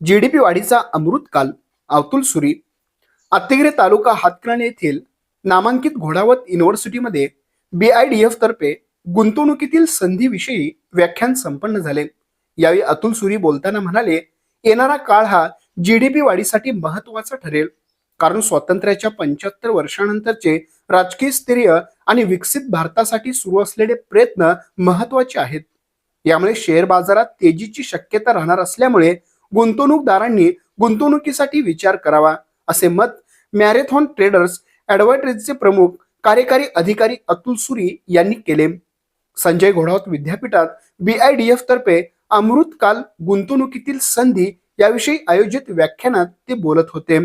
GDP वाढीचा अमृतकाल अतुल सुरी अत्तेगिरे तालुका हातकर्णी येथील नामांकित घोडावत युनिव्हर्सिटीमध्ये बी आय डी एफ तर्फे गुंतवणुकीतील संधीविषयी व्याख्यान संपन्न झाले. यावेळी अतुल सुरी बोलताना म्हणाले येणारा काळ हा जीडीपी वाढीसाठी महत्त्वाचा ठरेल. कारण स्वातंत्र्याच्या पंच्याहत्तर वर्षानंतरचे राजकीय स्थैर्य आणि विकसित भारतासाठी सुरू असलेले प्रयत्न महत्त्वाचे आहेत. यामुळे शेअर बाजारात तेजीची शक्यता राहणार असल्यामुळे गुंतवणूकदारांनी गुंतवणुकीसाठी विचार करावा असे मत मॅरेथॉन ट्रेडर्स ॲडव्हायटरीजचे प्रमुख कार्यकारी अधिकारी अतुल सुरी यांनी केले. संजय घोडावत विद्यापीठात बी आय डी एफ तर्फे अमृतकाल गुंतवणुकीतील संधी याविषयी आयोजित व्याख्यानात ते बोलत होते.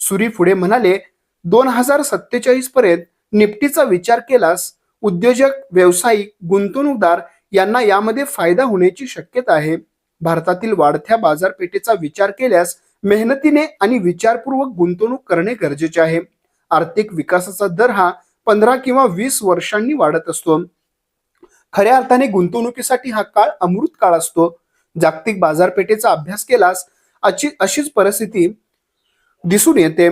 सुरी पुढे म्हणाले दोन हजार सत्तेचाळीस पर्यंत निफ्टीचा विचार केल्यास उद्योजक व्यावसायिक गुंतवणूकदार यांना यामध्ये फायदा होण्याची शक्यता आहे. भारतातील वाढत्या बाजारपेठेचा विचार केल्यास मेहनतीने आणि विचारपूर्वक गुंतवणूक करणे गरजेचे आहे. आर्थिक विकासाचा दर हा पंधरा किंवा वीस वर्षांनी वाढत असतो. खऱ्या अर्थाने गुंतवणुकीसाठी हा काळ अमृत काळ असतो. जागतिक बाजारपेठेचा अभ्यास केल्यास अशी अशीच परिस्थिती दिसून येते.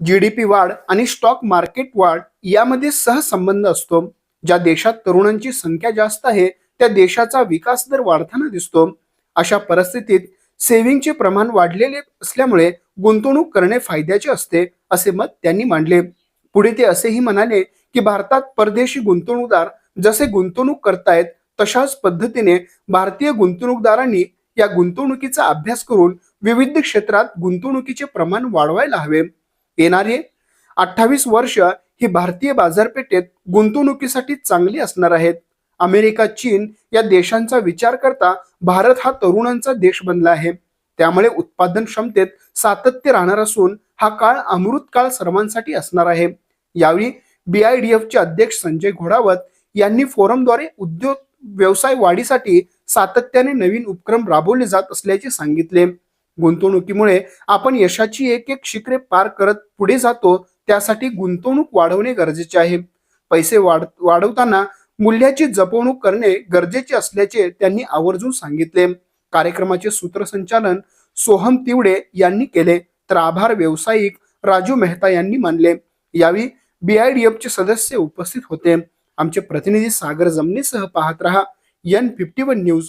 जीडीपी वाढ आणि स्टॉक मार्केट वाढ यामध्ये सहसंबंध असतो. ज्या देशात तरुणांची संख्या जास्त आहे त्या देशाचा विकास दर वाढताना दिसतो. अशा परिस्थितीत सेव्हिंगचे प्रमाण वाढलेले असल्यामुळे गुंतवणूक करणे फायद्याचे असते असे मत त्यांनी मांडले. पुढे ते असेही म्हणाले की भारतात परदेशी गुंतवणूकदार जसे गुंतवणूक करतायत तशाच पद्धतीने भारतीय गुंतवणूकदारांनी या गुंतवणुकीचा अभ्यास करून विविध क्षेत्रात गुंतवणुकीचे प्रमाण वाढवायला हवे. येणारे अठ्ठावीस वर्ष ही भारतीय बाजारपेठेत गुंतवणुकीसाठी चांगली असणार आहेत. अमेरिका चीन या देशांचा विचार करता भारत हा तरुणांचा देश बनला आहे. त्यामुळे उत्पादन क्षमतेत सातत्य राहणार असून हा काळ अमृत काळ सर्वांसाठी असणार आहे. यावेळी बी आय डी एफचे अध्यक्ष संजय घोडावत यांनी फोरमद्वारे उद्योग व्यवसाय वाढीसाठी सातत्याने नवीन उपक्रम राबवले जात असल्याचे सांगितले. गुंतवणुकीमुळे आपण यशाची एक एक शिखरे पार करत पुढे जातो त्यासाठी गुंतवणूक वाढवणे गरजेचे आहे. पैसे वाढ वाढवताना मूल्याची जपवणूक करणे गरजेचे असल्याचे त्यांनी आवर्जून सांगितले. कार्यक्रमाचे सूत्रसंचालन सोहम तिवडे यांनी केले. तर आभार व्यावसायिक राजू मेहता यांनी मानले. यावेळी बीआयडीएफचे सदस्य उपस्थित होते. आमचे प्रतिनिधी सागर जमनीसह पाहत रहा. N fifty one news